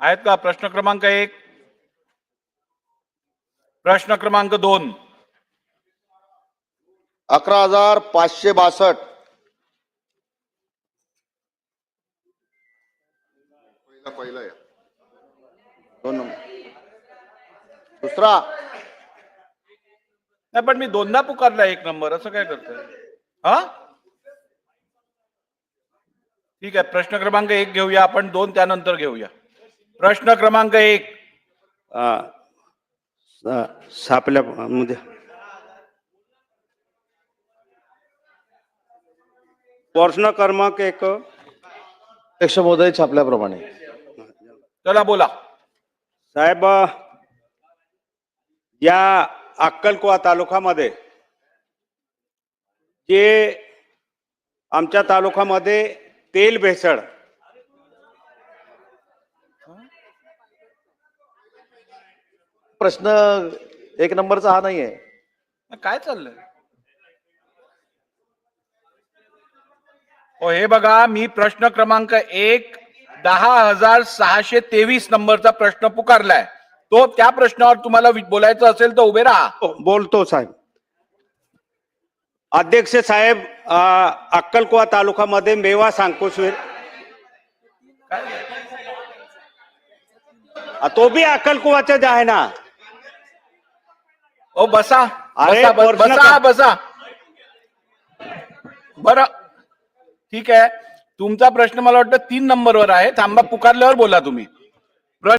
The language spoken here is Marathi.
आहेत का? प्रश्न क्रमांक एक. प्रश्न क्रमांक दोन. अकरा हजार पाचशे बासष्ट. पहिला. दोन नंबर. दुसरा. नाही पण मी दोनदा पुकारला एक नंबर. असं काय करतोय? हा? ठीक आहे प्रश्न क्रमांक एक घेऊया आपण. दोन त्यानंतर घेऊया. प्रश्न क्रमांक एक. सापल्या मध्ये. प्रश्न क्रमांक एक. अध्यक्ष महोदय छापल्याप्रमाणे. चला बोला. साहेब या अक्कलकुवा तालुक्यामध्ये जे आमच्या तालुक्यामध्ये तेल भेसळ प्रश्न एक नंबरचा हा नाहीये. काय चाललंय? हो हे बघा मी प्रश्न क्रमांक एक दहा हजार सहाशे तेवीस नंबरचा प्रश्न पुकारलाय. तो त्या प्रश्नावर तुम्हाला वि- बोलायचं असेल तर उभे राहा. हो, बोलतो साहेब. अध्यक्ष साहेब अ, अक्कलकुवा तालुक्यामध्ये मेवा सांकुशवीर अ, तो बी अक्कलकुवाचाच आहे ना? ओ बसा. अरे, बसा, प्रश्न बसा का- बसा. बर. ठीक आहे. तुमचा प्रश्न मला वाटतं तीन नंबरवर आहे. थांबा पुकारल्यावर बोला तुम्ही.